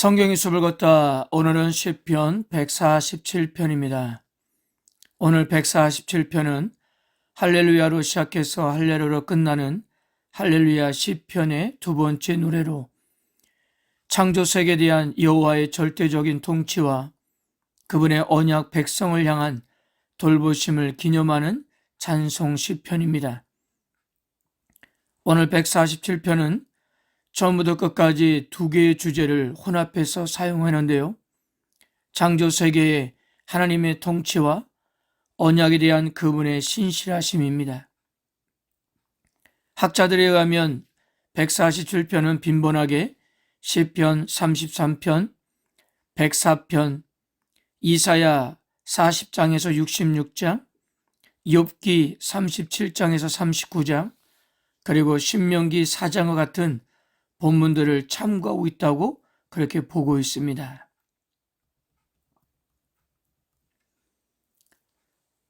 성경의 숲을 걷다 오늘은 시편 147편입니다. 오늘 147편은 할렐루야로 시작해서 할렐루야로 끝나는 할렐루야 시편의 두 번째 노래로 창조 세계에 대한 여호와의 절대적인 통치와 그분의 언약 백성을 향한 돌보심을 기념하는 찬송 시편입니다. 오늘 147편은 처음부터 끝까지 두 개의 주제를 혼합해서 사용하는데요. 창조 세계의 하나님의 통치와 언약에 대한 그분의 신실하심입니다. 학자들에 의하면 147편은 빈번하게 시편 33편, 104편, 이사야 40장에서 66장, 욥기 37장에서 39장, 그리고 신명기 4장과 같은 본문들을 참고하고 있다고 그렇게 보고 있습니다.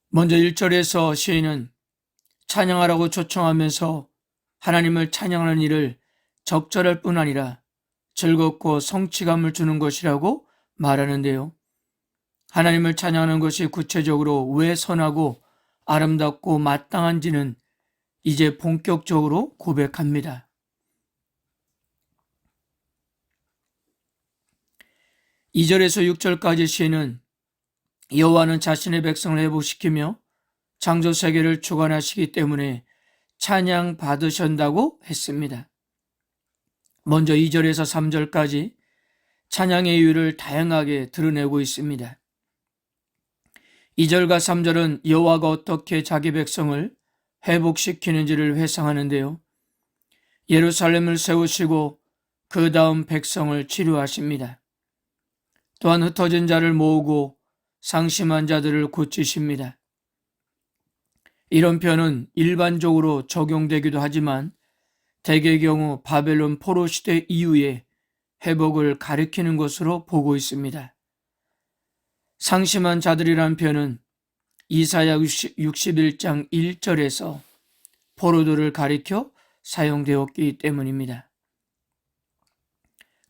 먼저 1절에서 시인은 찬양하라고 초청하면서 하나님을 찬양하는 일을 적절할 뿐 아니라 즐겁고 성취감을 주는 것이라고 말하는데요. 하나님을 찬양하는 것이 구체적으로 왜 선하고 아름답고 마땅한지는 이제 본격적으로 고백합니다. 2절에서 6절까지 시는 여호와는 자신의 백성을 회복시키며 창조 세계를 주관하시기 때문에 찬양 받으신다고 했습니다. 먼저 2절에서 3절까지 찬양의 이유를 다양하게 드러내고 있습니다. 2절과 3절은 여호와가 어떻게 자기 백성을 회복시키는지를 회상하는데요. 예루살렘을 세우시고 그 다음 백성을 치료하십니다. 또한 흩어진 자를 모으고 상심한 자들을 고치십니다. 이런 표현은 일반적으로 적용되기도 하지만 대개의 경우 바벨론 포로 시대 이후에 회복을 가리키는 것으로 보고 있습니다. 상심한 자들이란 표현은 이사야 61장 1절에서 포로들을 가리켜 사용되었기 때문입니다.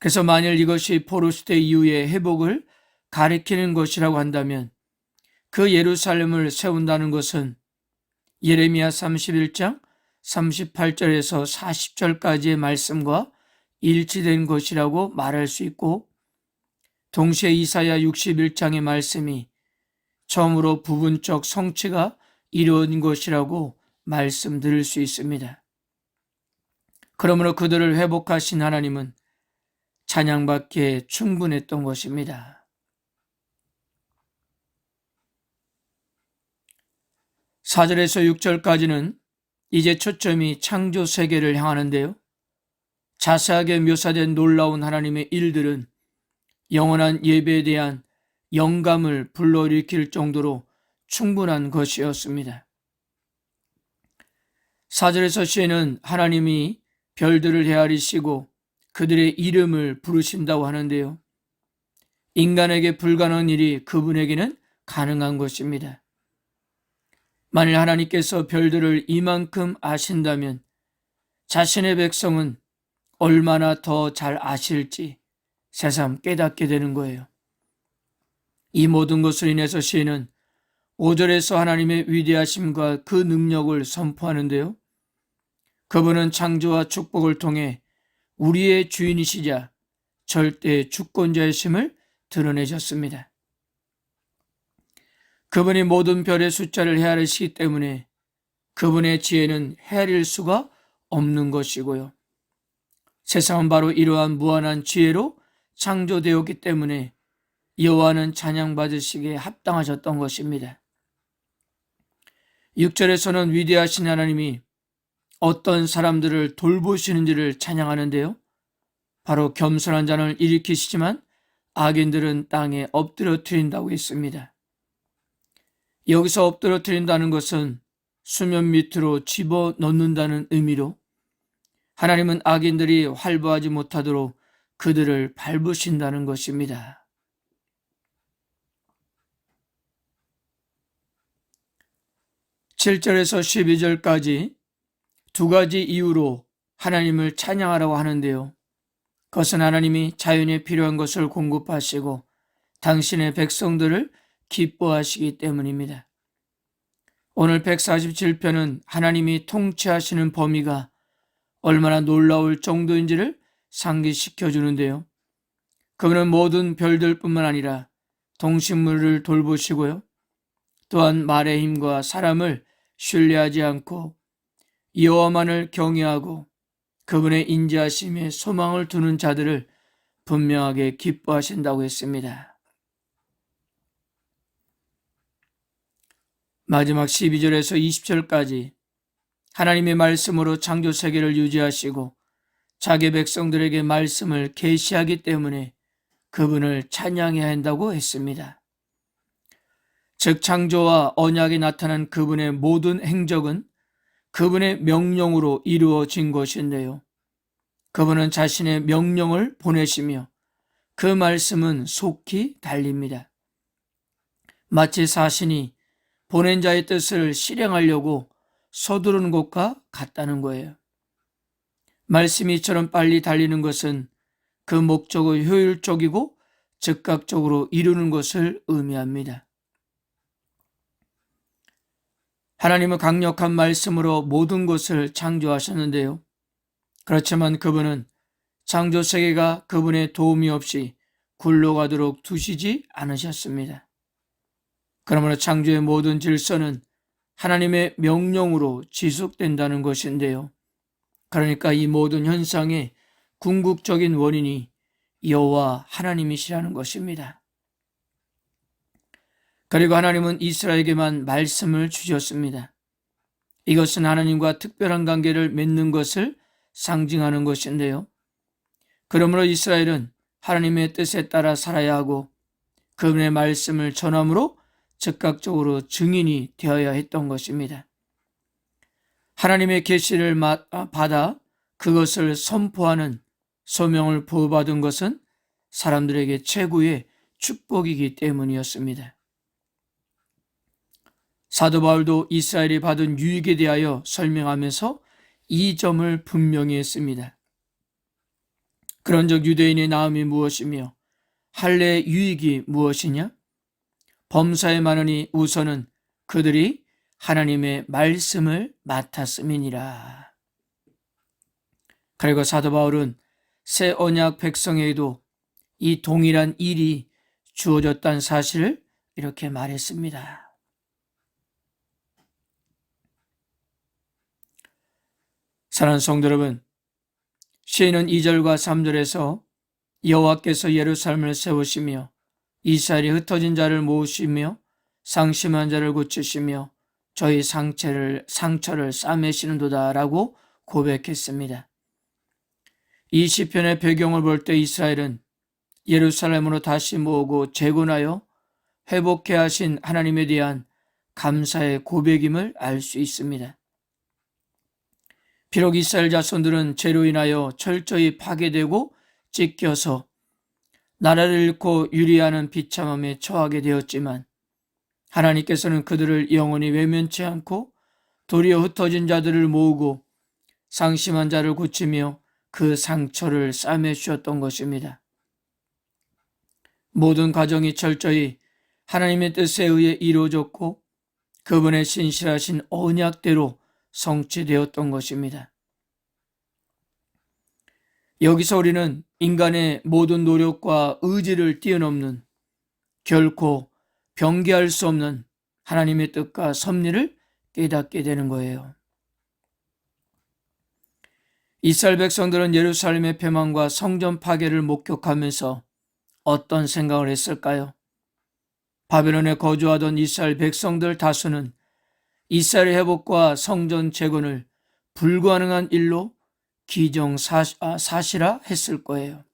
그래서 만일 이것이 포로시대 이후의 회복을 가리키는 것이라고 한다면 그 예루살렘을 세운다는 것은 예레미야 31장 38절에서 40절까지의 말씀과 일치된 것이라고 말할 수 있고 동시에 이사야 61장의 말씀이 처음으로 부분적 성취가 이루어진 것이라고 말씀드릴 수 있습니다. 그러므로 그들을 회복하신 하나님은 찬양받기에 충분했던 것입니다. 사절에서육절까지는 이제 초점이 창조 세계를 향하는데요. 자세하게 묘사된 놀라운 하나님의 일들은 영원한 예배에 대한 영감을 불러일으킬 정도로 충분한 것이었습니다. 사절에서 시에는 하나님이 별들을 헤아리시고 그들의 이름을 부르신다고 하는데요. 인간에게 불가능한 일이 그분에게는 가능한 것입니다. 만일 하나님께서 별들을 이만큼 아신다면 자신의 백성은 얼마나 더 잘 아실지 새삼 깨닫게 되는 거예요. 이 모든 것을 인해서 시인은 5절에서 하나님의 위대하심과 그 능력을 선포하는데요. 그분은 창조와 축복을 통해 우리의 주인이시자 절대 주권자이심을 드러내셨습니다. 그분이 모든 별의 숫자를 헤아리시기 때문에 그분의 지혜는 헤아릴 수가 없는 것이고요. 세상은 바로 이러한 무한한 지혜로 창조되었기 때문에 여호와는 찬양받으시기에 합당하셨던 것입니다. 6절에서는 위대하신 하나님이 어떤 사람들을 돌보시는지를 찬양하는데요. 바로 겸손한 자를 일으키시지만 악인들은 땅에 엎드려뜨린다고 했습니다. 여기서 엎드려뜨린다는 것은 수면 밑으로 집어 넣는다는 의미로 하나님은 악인들이 활보하지 못하도록 그들을 밟으신다는 것입니다. (7절에서 12절까지) 두 가지 이유로 하나님을 찬양하라고 하는데요. 그것은 하나님이 자연에 필요한 것을 공급하시고 당신의 백성들을 기뻐하시기 때문입니다. 오늘 147편은 하나님이 통치하시는 범위가 얼마나 놀라울 정도인지를 상기시켜 주는데요. 그분은 모든 별들뿐만 아니라 동식물을 돌보시고요. 또한 말의 힘과 사람을 신뢰하지 않고 여호와만을 경외하고 그분의 인자하심에 소망을 두는 자들을 분명하게 기뻐하신다고 했습니다. 마지막 12절에서 20절까지 하나님의 말씀으로 창조 세계를 유지하시고 자기 백성들에게 말씀을 계시하기 때문에 그분을 찬양해야 한다고 했습니다. 즉 창조와 언약에 나타난 그분의 모든 행적은 그분의 명령으로 이루어진 것인데요. 그분은 자신의 명령을 보내시며 그 말씀은 속히 달립니다. 마치 사신이 보낸 자의 뜻을 실행하려고 서두르는 것과 같다는 거예요. 말씀이 이처럼 빨리 달리는 것은 그 목적을 효율적이고 즉각적으로 이루는 것을 의미합니다. 하나님은 강력한 말씀으로 모든 것을 창조하셨는데요. 그렇지만 그분은 창조 세계가 그분의 도움이 없이 굴러가도록 두시지 않으셨습니다. 그러므로 창조의 모든 질서는 하나님의 명령으로 지속된다는 것인데요. 그러니까 이 모든 현상의 궁극적인 원인이 여호와 하나님이시라는 것입니다. 그리고 하나님은 이스라엘에게만 말씀을 주셨습니다. 이것은 하나님과 특별한 관계를 맺는 것을 상징하는 것인데요. 그러므로 이스라엘은 하나님의 뜻에 따라 살아야 하고 그분의 말씀을 전함으로 즉각적으로 증인이 되어야 했던 것입니다. 하나님의 계시를 아, 받아 그것을 선포하는 소명을 부여받은 것은 사람들에게 최고의 축복이기 때문이었습니다. 사도 바울도 이스라엘이 받은 유익에 대하여 설명하면서 이 점을 분명히 했습니다. 그런적 유대인의 나음이 무엇이며 할례의 유익이 무엇이냐? 범사에 많으니 우선은 그들이 하나님의 말씀을 맡았음이니라. 그리고 사도 바울은 새 언약 백성에게도 이 동일한 일이 주어졌다는 사실을 이렇게 말했습니다. 사랑하는 성도 여러분, 시인은 2절과 3절에서 여호와께서 예루살렘을 세우시며 이스라엘이 흩어진 자를 모으시며 상심한 자를 고치시며 저희 상처를 상처를 싸매시는도다라고 고백했습니다. 이 시편의 배경을 볼 때 이스라엘은 예루살렘으로 다시 모으고 재건하여 회복해 하신 하나님에 대한 감사의 고백임을 알 수 있습니다. 비록 이스라엘 자손들은 죄로 인하여 철저히 파괴되고 찢겨서 나라를 잃고 유리하는 비참함에 처하게 되었지만 하나님께서는 그들을 영원히 외면치 않고 도리어 흩어진 자들을 모으고 상심한 자를 고치며 그 상처를 싸매 주셨던 것입니다. 모든 과정이 철저히 하나님의 뜻에 의해 이루어졌고 그분의 신실하신 언약대로 성취되었던 것입니다. 여기서 우리는 인간의 모든 노력과 의지를 뛰어넘는 결코 변개할 수 없는 하나님의 뜻과 섭리를 깨닫게 되는 거예요. 이스라엘 백성들은 예루살렘의 폐망과 성전 파괴를 목격하면서 어떤 생각을 했을까요? 바벨론에 거주하던 이스라엘 백성들 다수는 이스라엘 회복과 성전 재건을 불가능한 일로 기정사실화 아, 했을 거예요.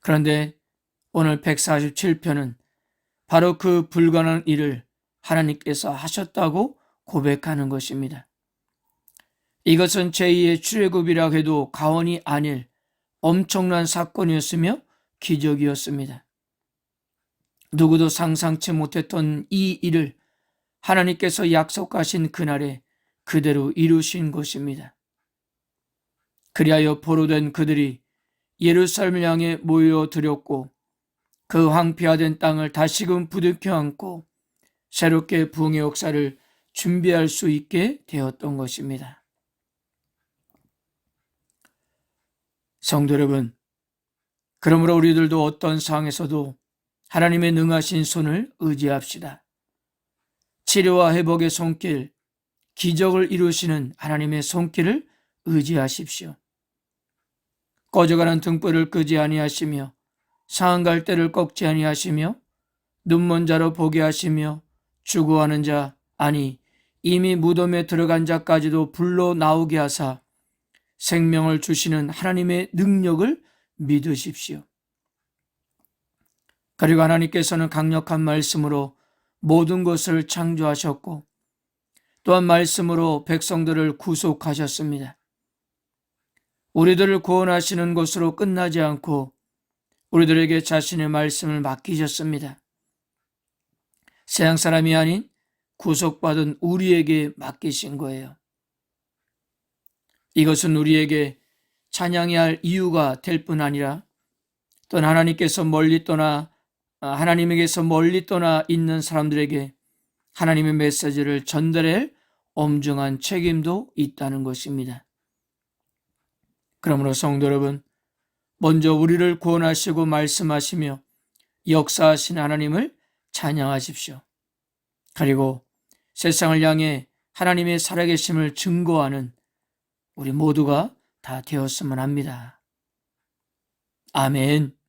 그런데 오늘 147편은 바로 그 불가능한 일을 하나님께서 하셨다고 고백하는 것입니다. 이것은 제2의 출애굽이라 해도 가언이 아닐 엄청난 사건이었으며 기적이었습니다. 누구도 상상치 못했던 이 일을 하나님께서 약속하신 그날에 그대로 이루신 것입니다. 그리하여 포로된 그들이 예루살렘을 향해 모여들였고 그 황폐화된 땅을 다시금 부둥켜 안고 새롭게 부흥의 역사를 준비할 수 있게 되었던 것입니다. 성도 여러분, 그러므로 우리들도 어떤 상황에서도 하나님의 능하신 손을 의지합시다. 치료와 회복의 손길, 기적을 이루시는 하나님의 손길을 의지하십시오. 꺼져가는 등불을 끄지 아니하시며 상한 갈대를 꺾지 아니하시며 눈먼 자로 보게 하시며 죽어하는 자 아니 이미 무덤에 들어간 자까지도 불러 나오게 하사 생명을 주시는 하나님의 능력을 믿으십시오. 그리고 하나님께서는 강력한 말씀으로 모든 것을 창조하셨고 또한 말씀으로 백성들을 구속하셨습니다. 우리들을 구원하시는 것으로 끝나지 않고 우리들에게 자신의 말씀을 맡기셨습니다. 세상 사람이 아닌 구속받은 우리에게 맡기신 거예요. 이것은 우리에게 찬양해야 할 이유가 될 뿐 아니라 또는 하나님께서 멀리 떠나 아, 하나님에게서 멀리 떠나 있는 사람들에게 하나님의 메시지를 전달할 엄중한 책임도 있다는 것입니다. 그러므로 성도 여러분, 먼저 우리를 구원하시고 말씀하시며 역사하신 하나님을 찬양하십시오. 그리고 세상을 향해 하나님의 살아계심을 증거하는 우리 모두가 다 되었으면 합니다. 아멘.